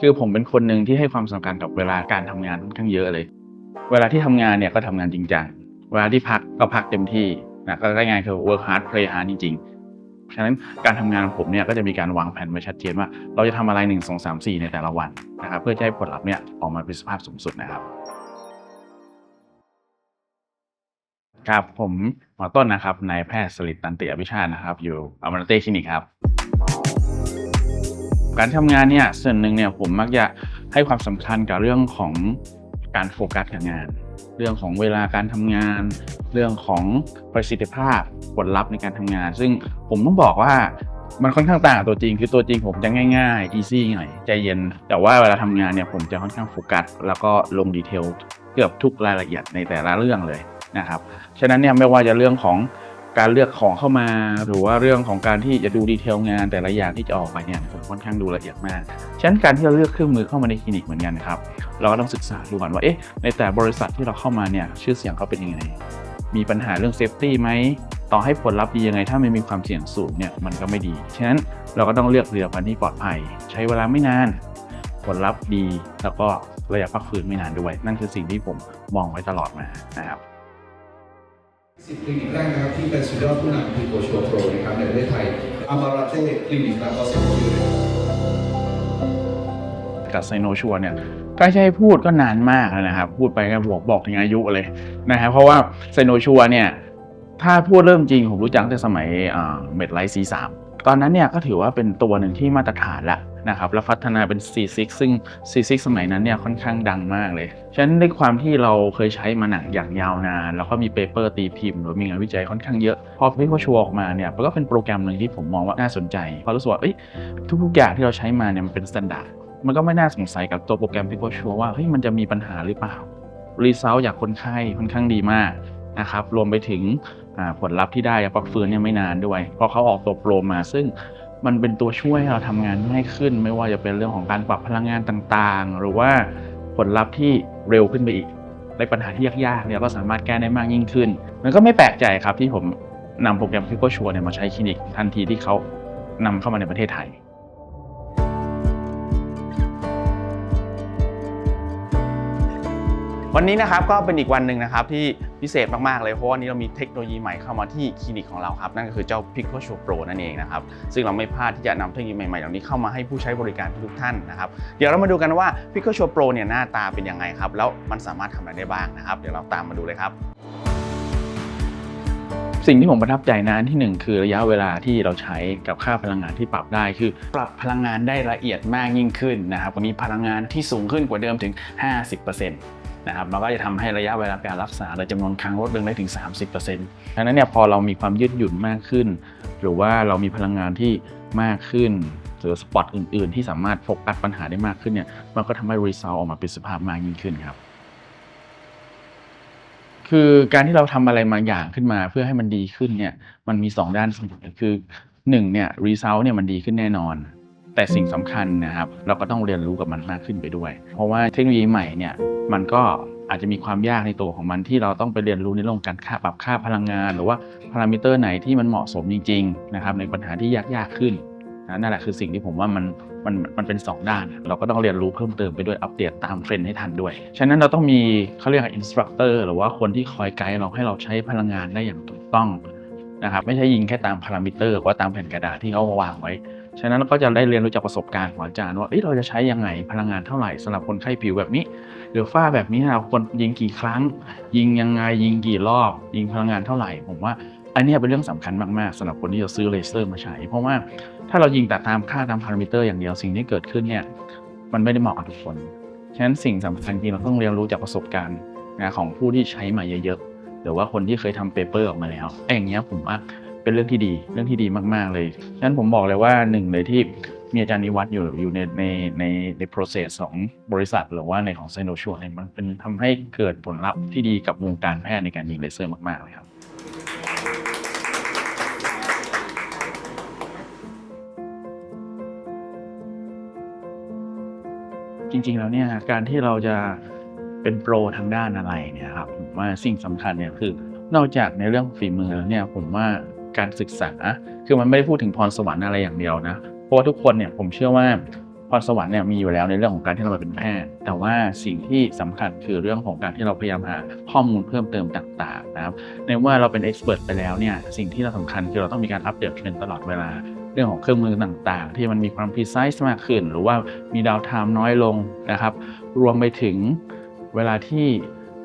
คือผมเป็นคนหนึ่งที่ให้ความสำคัญกับเวลาการทำงานค่อนข้างเยอะเลย เวลาที่ทำงานเนี่ยก็ทำงานจริงจัง เวลาที่พักก็พักเต็มที่นะก็ได้งานคือ work hard play hard จริงๆ ฉะนั้นการทำงานของผมเนี่ยก็จะมีการวางแผนไว้ชัดเจนว่า เราจะทำอะไร 1 2 3 4 ในแต่ละวันนะครับเพื่อจะให้ผลลัพธ์เนี่ยออกมาเป็นสภาพสูงสุดนะครับ ครับผมหมอต้นนะครับนายแพทย์สลิดตันติอภิชาตินะครับ อยู่อมรเตคลินิกครับ การทำงานเนี่ยส่วนหนึ่งเนี่ยผมมักจะให้ความสำคัญกับเรื่องของการโฟกัสกับงาน เรื่องของเวลาการทำงาน เรื่องของประสิทธิภาพผลลัพธ์ในการทำงาน ซึ่งผมต้องบอกว่ามันค่อนข้างต่างกับตัวจริง คือตัวจริงผมจะง่ายๆ easy หน่อย ใจเย็น แต่ว่าเวลาทำงานเนี่ยผมจะค่อนข้างโฟกัส แล้วก็ลงดีเทลเกือบทุกรายละเอียดในแต่ละเรื่องเลยนะครับ ฉะนั้นเนี่ยไม่ว่าจะเรื่องของ การเลือกของเข้ามา หรือว่าเรื่องของการที่จะดูดีเทลงาน แต่ละอย่างที่จะออกไปเนี่ยผมค่อนข้างดูละเอียดมาก ฉะนั้นการที่เราเลือกเครื่องมือเข้ามาในคลินิกเหมือนกันนะครับ เราก็ต้องศึกษาดูก่อนว่า เอ๊ะ ในแต่บริษัทที่เราเข้ามาเนี่ย ชื่อเสียงเขาเป็นยังไง มีปัญหาเรื่องเซฟตี้ไหม ต่อให้ผลลัพธ์ดียังไง ถ้าไม่มีความเสี่ยงสูงเนี่ย มันก็ไม่ดี ฉะนั้นเราก็ต้องเลือกผลิตภัณฑ์ที่ปลอดภัย ใช้เวลาไม่นาน ผลลัพธ์ดี แล้วก็ระยะพักฟื้นไม่นานด้วย นั่นคือสิ่งที่ผมมองไว้ตลอดมานะครับ สิบคลินิกแรกนะครับที่เป็นสุดยอดผู้นำพีโกชัวโปรนะครับในประเทศไทยอามาราเต้คลินิกและก็สมุทรกับไซโนชัวเนี่ยก็ให้พูดก็นานมากนะครับ พูดไปก็บอกบอกถึงอายุเลยนะครับเพราะว่าไซโนชัวเนี่ยถ้าพูดเริ่มจริง ผมรู้จักตั้งแต่สมัยเมดไลท์ซีสามตอนนั้นเนี่ยก็ถือว่าเป็นตัวหนึ่งที่มาตรฐานล้ว นะครับแล้วพัฒนาเป็น C6 ซึ่ง C6 สมัยนั้นเนี่ยค่อนข้างดังมากเลย ฉะนั้นด้วยความที่เราเคยใช้มาหนังอย่างยาวนาน แล้วก็มีเปเปอร์ตีพิมพ์ หรือมีงานวิจัยค่อนข้างเยอะ พอพี่เขาชัวร์ออกมาเนี่ยมันก็เป็นโปรแกรมหนึ่งที่ผมมองว่าน่าสนใจเพราะรู้สึกว่าทุกๆอย่างที่เราใช้มาเนี่ยมันเป็นมาตรฐานมันก็ไม่น่าสงสัยกับตัวโปรแกรมที่เขาชัวร์ว่าเฮ้ยมันจะมีปัญหาหรือเปล่ารีเซลจากคนไข้ค่อนข้างดีมากนะครับรวมไปถึงผลลัพธ์ที่ได้จากพักฟื้นเนี่ยไม่นานด้วย เพราะเขาออกตัวโปรมาซึ่ง มันเป็นตัวช่วยให้เราทำงานง่ายขึ้น ไม่ว่าจะเป็นเรื่องของการปรับพลังงานต่างๆ หรือว่าผลลัพธ์ที่เร็วขึ้นไปอีกในปัญหาที่ยากๆเนี่ยก็สามารถแก้ได้มากยิ่งขึ้น มันก็ไม่แปลกใจครับที่ผมนำโปรแกรมพิโกชัวเนี่ยมาใช้คลินิกทันทีที่เขานำเข้ามาในประเทศไทยวันนี้นะครับก็เป็นอีกวันหนึ่งนะครับที่ พิเศษมากๆเลยเพราะว่าวันนี้เรามีเทคโนโลยีใหม่เข้ามาที่คลินิกของเราครับ นั่นก็คือเจ้า p i c o s h o w Pro นั่นเองนะครับ ซึ่งเราไม่พลาดที่จะนำเทคโนโลยีใหม่ๆเหล่านี้เข้ามาให้ผู้ใช้บริการทุกท่านนะครับ เดี๋ยวเรามาดูกันว่า p i c o s h o w Pro เนี่ยหน้าตาเป็นยังไงครับ แล้วมันสามารถทำอะไรได้บ้างนะครับ เดี๋ยวเราตามมาดูเลยครับสิ่งที่ผมประทับใจนะที่หนึ่งคือระยะเวลาที่เราใช้กับค่าพลังงานที่ปรับได้คือ ปรับพลังงานได้ละเอียดมากยิ่งขึ้นนะครับมีพลังงานที่สูงขึ้นกว่าเดิมถึง 50%นะครับมันก็จะทำให้ระยะเวลาการรักษาและจำนวนครั้งลดลงได้ถึง 30%ดังนั้นเนี่ยพอเรามีความยืดหยุ่นมากขึ้น หรือว่าเรามีพลังงานที่มากขึ้นหรือสปอตอื่น ๆ ที่สามารถโฟกัสปัญหาได้มากขึ้นเนี่ยมันก็ทำให้รีซอลออกมาเป็นสภาพมากยิ่งขึ้นครับคือการที่เราทำอะไรบางอย่างขึ้นมาเพื่อให้มันดีขึ้นเนี่ยมันมี 2 ด้านเสมอคือ1เนี่ยรีเซลเนี่ยมันดีขึ้นแน่นอน แต่สิ่งสำคัญนะครับ เราก็ต้องเรียนรู้กับมันมากขึ้นไปด้วย เพราะว่าเทคโนโลยีใหม่เนี่ย มันก็อาจจะมีความยากในตัวของมันที่เราต้องไปเรียนรู้ในเรื่องการค่าปรับค่าพลังงาน หรือว่าพารามิเตอร์ไหนที่มันเหมาะสมจริงๆนะครับในปัญหาที่ยากๆขึ้นนั่นแหละคือสิ่งที่ผมว่ามันมันมันเป็น 2 ด้าน เราก็ต้องเรียนรู้เพิ่มเติมไปด้วยอัปเดตตามเทรนด์ให้ทันด้วย ฉะนั้นเราต้องมีเขาเรียกอินสตรัคเตอร์หรือว่าคนที่คอยไกด์เราให้เราใช้พลังงานได้อย่างถูกต้องนะครับไม่ใช่ยิงแค่ตามพารามิเตอร์หรือว่าตามแผ่นกระดาษที่เขาวางไว้ ฉะนั้นเราก็จะได้เรียนรู้จากประสบการณ์ของอาจารย์ว่าเเราจะใช้ยังไงพลังงานเท่าไหร่สำหรับคนไข้ผิวแบบนี้ หรือฝ้าแบบนี้เราควรยิงกี่ครั้ง ยิงยังไงยิงกี่รอบ ยิงพลังงานเท่าไหร่ ผมว่าอันนี้เป็นเรื่องสำคัญมากๆสำหรับคนที่จะซื้อเลเซอร์มาใช้ เพราะว่าถ้าเรายิงแต่ตามค่าตามพารามิเตอร์อย่างเดียวสิ่งที่เกิดขึ้นเนี่ยมันไม่ได้เหมาะกับทุกคนฉะนั้นสิ่งสำคัญจริงเราต้องเรียนรู้จากประสบการณ์นะของผู้ที่ใช้มาเยอะๆหรือว่าคนที่เคยทำเปเปอร์ออกมาแล้วไอ้อย่างเงี้ยผมว่า เป็นเรื่องที่ดีเรื่องที่ดีมากๆเลยฉะนั้นผมบอกเลยว่าหนึ่งเลยที่มีอาจารย์นิวัฒน์อยู่อยู่ในในในใน process ของบริษัท หรือว่าในของไซโนชัวเนี่ยมันเป็นทำให้เกิดผลลัพธ์ที่ดีกับวงการแพทย์ในการยิงเลเซอร์มาก ๆ เลยครับจริงๆแล้วเนี่ยการที่เราจะเป็นโปรทางด้านอะไรเนี่ยครับผมว่าสิ่งสำคัญเนี่ยคือนอกจากในเรื่องฝีมือแล้วเนี่ยผมว่า การศึกษา คือมันไม่ได้พูดถึงพรสวรรค์อะไรอย่างเดียวนะ เพราะว่าทุกคนเนี่ยผมเชื่อว่าพรสวรรค์เนี่ยมีอยู่แล้วในเรื่องของการที่เราเป็นแพทย์ แต่ว่าสิ่งที่สำคัญคือเรื่องของการที่เราพยายามหาข้อมูลเพิ่มเติมต่างๆนะครับ ในเมื่อเราเป็นเอ็กซ์เพรสไปแล้วเนี่ย สิ่งที่เราสำคัญคือเราต้องมีการอัปเดตเทรนด์ตลอดเวลา เรื่องของเครื่องมือต่างๆ ที่มันมีความ precise มากขึ้น หรือว่ามีดาวไทม์น้อยลงนะครับ รวมไปถึงเวลาที่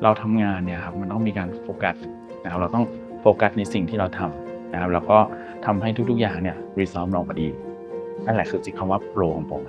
เราทำงานเนี่ยครับมันต้องมีการโฟกัสนะครับเราต้องโฟกัสในสิ่งที่เราทำ นะครับแล้วก็ทำให้ทุกๆอย่างเนี่ยรีซอมลงมาดีนั่นแหละคือสิ่งคำว่าโปรของผม